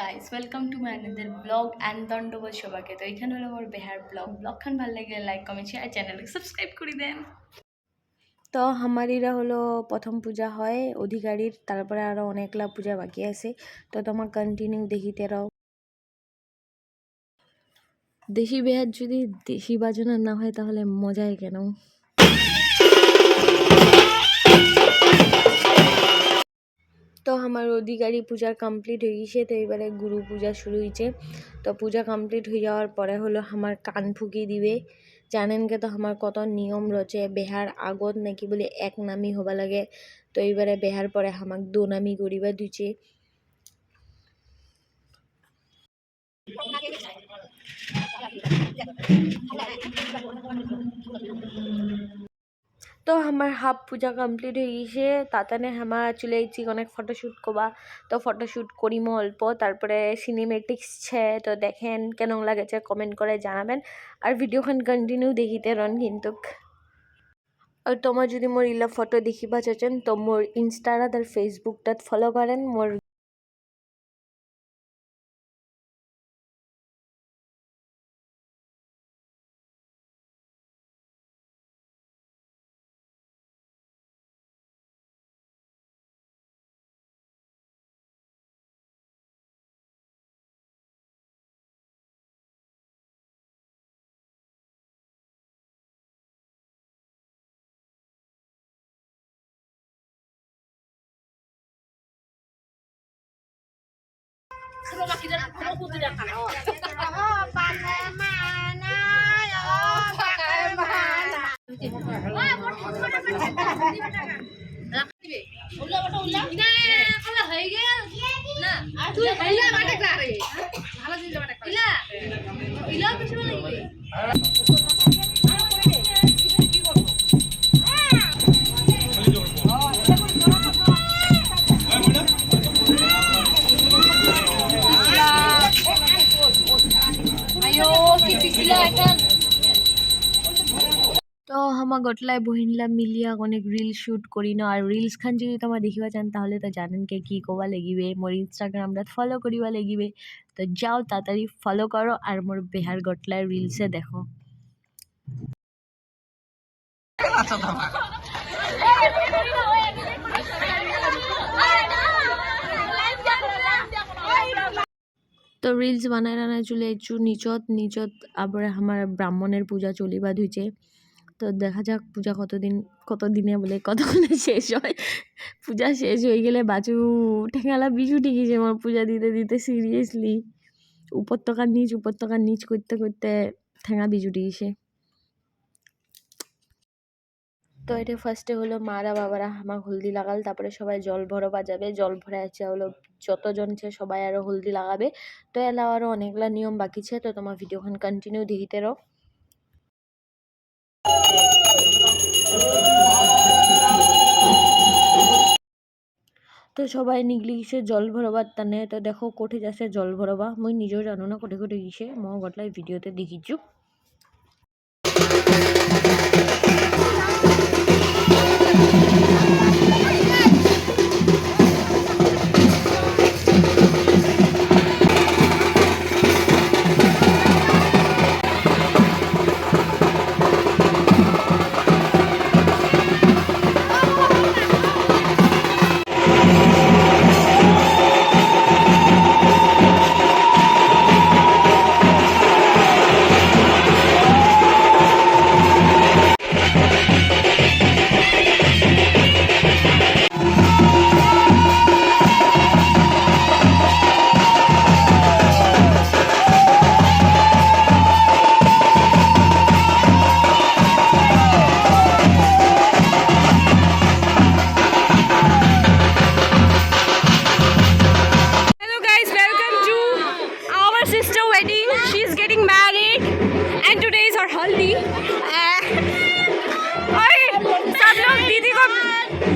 Guys welcome to my another blog and দণ্ডবোধ সবাইকে তো এখানে হলো আমার বেহার ব্লগ ব্লগখান ভালো লাগে লাইক কমেন্ট শেয়ার চ্যানেলকে সাবস্ক্রাইব করে দেন। তো হামারিরা হলো প্রথম পূজা হয়, অধিকারীর, তারপরে আরও অনেকলা পূজা বাকি আছে। তো তোমার কন্টিনিউ দেখিতে রাও দেশি বেহার, যদি দেশি বাজনা না হয় তাহলে মজাই কেন? তো আমার অধিকারী পূজা কমপ্লিট হয়ে গেছে তো এবারে গুরু পূজা শুরু হয়েছে তো পূজা কমপ্লিট হয়ে যাওয়ার পরে হলো আমার কান ফুকি দিবে জানেন কে তো আমার কত নিয়ম রয়েছে বেহার আগত নাকি বলে এক নামি হবা লাগে তো এইবারে বেহার পরে আমাক দো নামি করিবা দিছে তো আমার হাফ পূজা কমপ্লিট হয়ে তাতানে আমার চলে যাচ্ছি অনেক ফটোশ্যুট করবা। তো ফটোশ্যুট করিম অল্প। তারপরে সিনেমেটিক্স ছে তো দেখেন কেন লাগেছে কমেন্ট করে জানাবেন। আর ভিডিওখন কন্টিনিউ দেখিতে রন কিন্তু। আর তোমার যদি মোর ইলা ফটো দেখিবা চাচেন তো মোর ইনষ্টাত আর ফেসবুকটাত ফলো করেন মোর তো আমার গটলায় বহিনলা মিলিয়া অনেক রিল শুট করি না আর রিলস খান যদি তোমার দেখিবা চান, তাহলে তো জানেন কে কি কবা লাগিবে। মোর ইনস্টাগ্রামটা ফলো করিবা লাগিবে। তো যাও তাড়াতাড়ি ফলো করো আর মোর বেহার গটলায় রিলসে দেখো। তো রিলস বানায় রানায় চলে এসছু নিচত নিচত আবার আমার ব্রাহ্মণের পূজা চলিবা ধুইছে। তো দেখা যাক পূজা কতদিন কত দিনে বলে কতক্ষণে শেষ হয়। পূজা শেষ হয়ে গেলে বাচু ঠেঙালা বিজু টিকিছে আমার পূজা দিতে দিতে সিরিয়াসলি উপত্যকার নিচ উপত্যকার নিচ করতে করতে ঠেঙা বিজু টিকিছে তো এটা ফার্স্টে হলো মারা বাবারা আমার হলদি লাগাল, তারপরে সবাই জল ভরবা বাজাবে, জল ভরে আছে হলো যতজন ছে সবাই আরও হলদি লাগাবে। তো এলা আরও অনেকগুলা নিয়ম বাকি ছে, তো তোমার ভিডিওখান কন্টিনিউ দেখিতে রো তো সবাই নিগলি গিয়েছে জল ভরবার টানে তো দেখো কোঠে যাচ্ছে জল ভরবা। মই নিজেও জানো না কোঠে কোঠে গিয়েছে মই গটলাই ভিডিওতে দেখিছো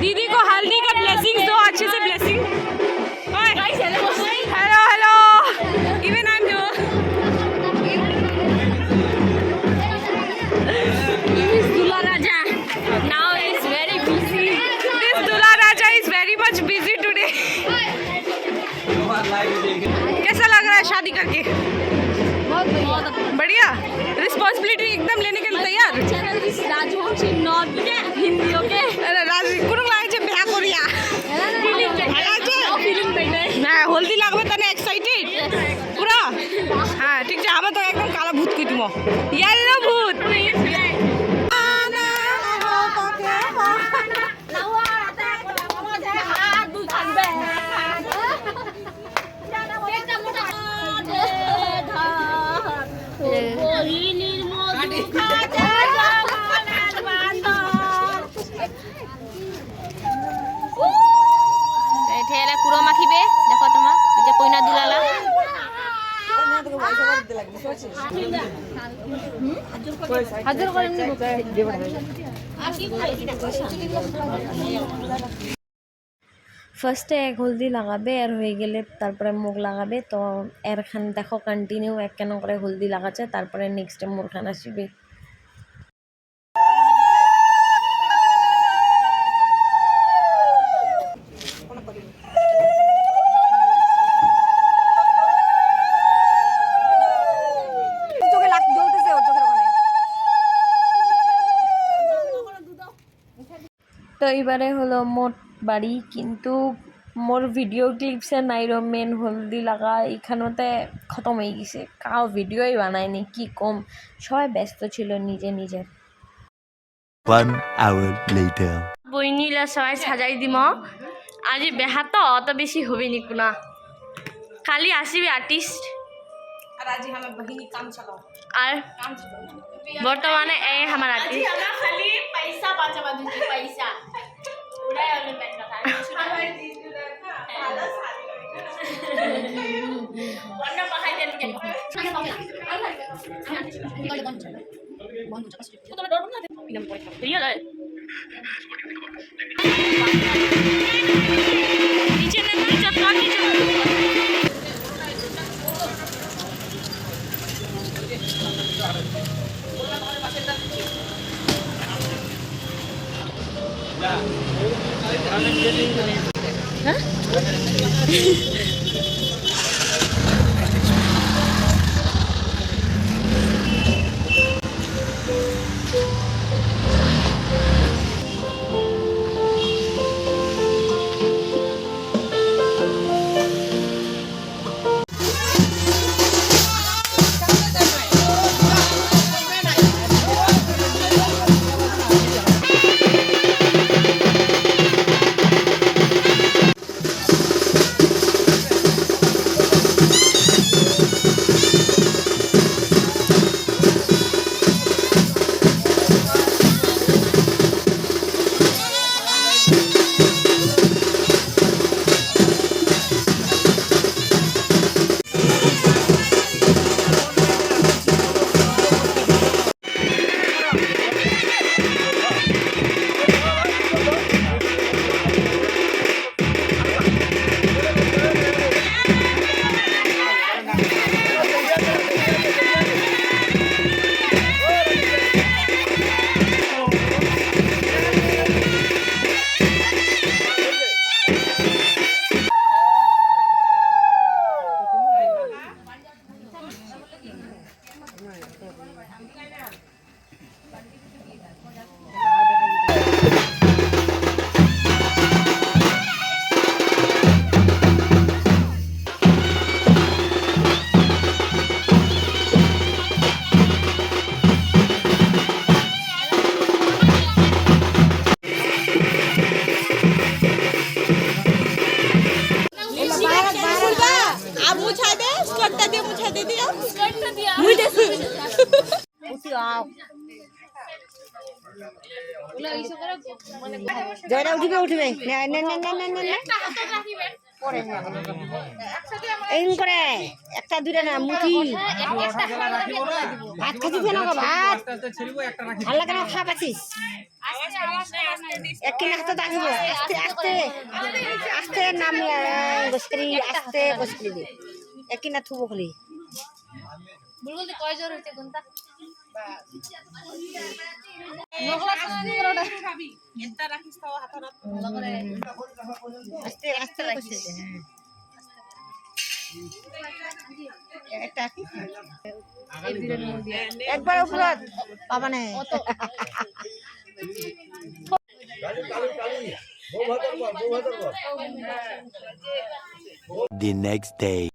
दीदी को हल्दी का ब्लेसिंग दो अच्छे से blessing hello hello even I कैसा लग रहा है शादी करके? बढ़िया। रिस्पॉन्सिबिलिटी एकदम लेने के लिए तैयार। ইয়েলো ভূত দেখো তোমা এই যে কইনা দিলালা। ফার্স্টে এক হলদি লাগাবে, আর হয়ে গেলে তারপরে মুখ লাগাবে। তো এরখান দেখো কন্টিনিউ এক কেন করে হলদি লাগাচ্ছে, তারপরে নেক্সট মোরখান আসবে। তো এবারে হলো মোট বাড়ি কিন্তু মোর ভিডিও ক্লিপসে নাইরো মেন হলদি লাগা এখানোতে খতম হয়ে গেছে। কাউ ভিডিওই বানায়নি কি কম? সবাই ব্যস্ত ছিল নিজে নিজের One hour বইনিলা সবাই সাজাই দিম। আজি বেহা তো অত বেশি হবে নি কুনা। খালি আসিবে আর্টিস্ট আর আজি আমার বহিনী কাম চালাও। আর বর্তমানে এই আমার খালি পয়সা বাঁচাবা পয়সা। ওটাই হলো মেন কথা পাহাই দেন কেন নিচে না নিচে তো নিচে। えっ? জয়রা উঠিবে উঠিবে। একটা দুইটা না, মুঠি। ভাত খাচ্ছিস না ভাত। ভালো লাগে না খা পাচ্ছিস? কিনা নাম কিনা বুলবুল কয় জ্বর রাখিস একবার উপরত পাবা নে The next day.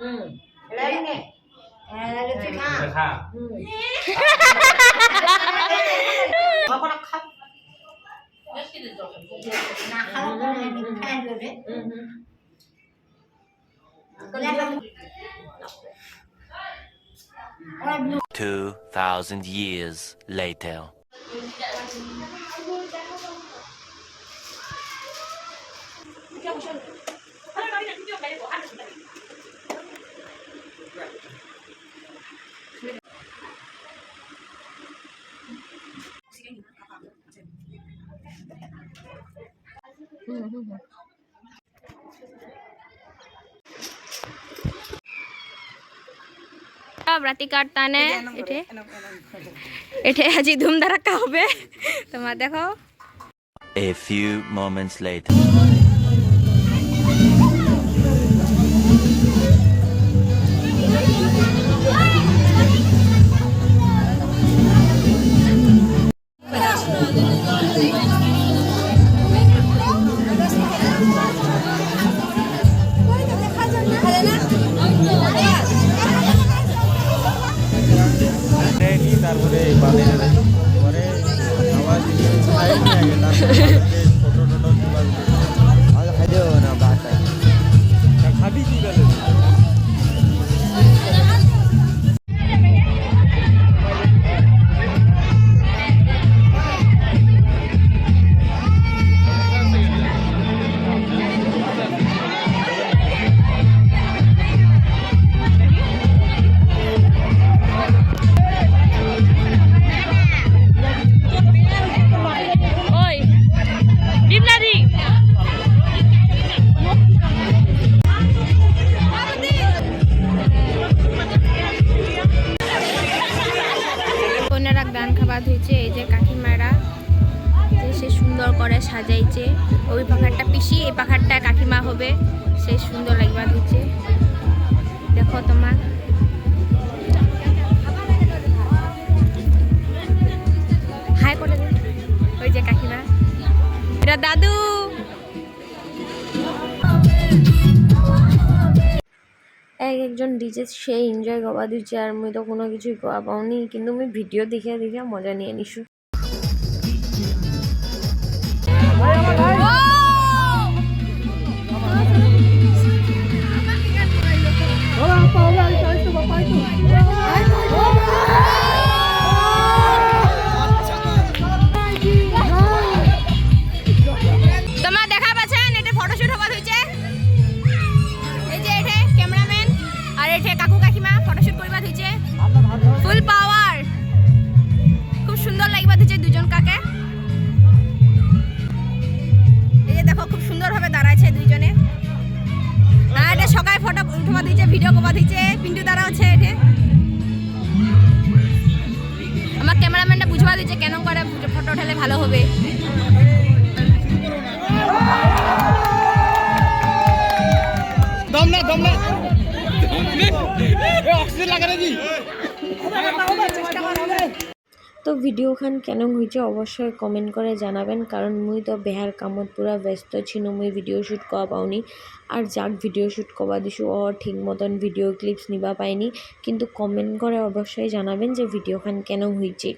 Hmm. Lagi nih. Eh, lagi sih, Kak. Hmm. Two thousand years later. Hmm, hmm, hmm. ৰাতি কাটানে এঠে এঠে আজি ধুম ধাৰাক্কা হবে তোমার দেখো A few moments later. সাজাইছে ওই পাখারটা পিসি, এই পাখারটা কাকিমা হবে। সে সুন্দর লাগবা দিচ্ছে দেখো তোমার। হাই করে ওই যে কাকিমা। এটা দাদু। এক একজন ডিজে, সে এনজয় করবা দিচ্ছে আর মুই তো কোনো কিছুই করা পাওনি। কিন্তু মুই ভিডিও দেখে দেখে মজা নিয়ে নিছো। ফুল পাওয়ার। খুব সুন্দর লাগবা হয়েছে দুজন কাকে। এই যে দেখো, খুব সুন্দর ভাবে দাঁড়াইছে দুইজনে। আর এটা সকালে ফটো উঠবা দিয়েছে ভিডিও করবা দিয়েছে পিন্টু দ্বারা হচ্ছে এঠে। আমার ক্যামেরাম্যানটা বুঝবা দিচ্ছে কেন করে ফটো উঠালে ভালো হবে। দম না দম না। অক্সিজেন লাগে নাকি? তো ভিডিওখান কেন হয়েছে অবশ্যই কমেন্ট করে জানাবেন, কারণ মুই তো বেহার কামত পুরা ব্যস্ত ছিল মুই ভিডিও শ্যুট করা পাওনি। আর যাক ভিডিও শ্যুট করা দিছো, ও ঠিক মতন ভিডিও ক্লিপস নিবা পাইনি। কিন্তু কমেন্ট করে অবশ্যই জানাবেন যে ভিডিওখান কেন হয়েছে।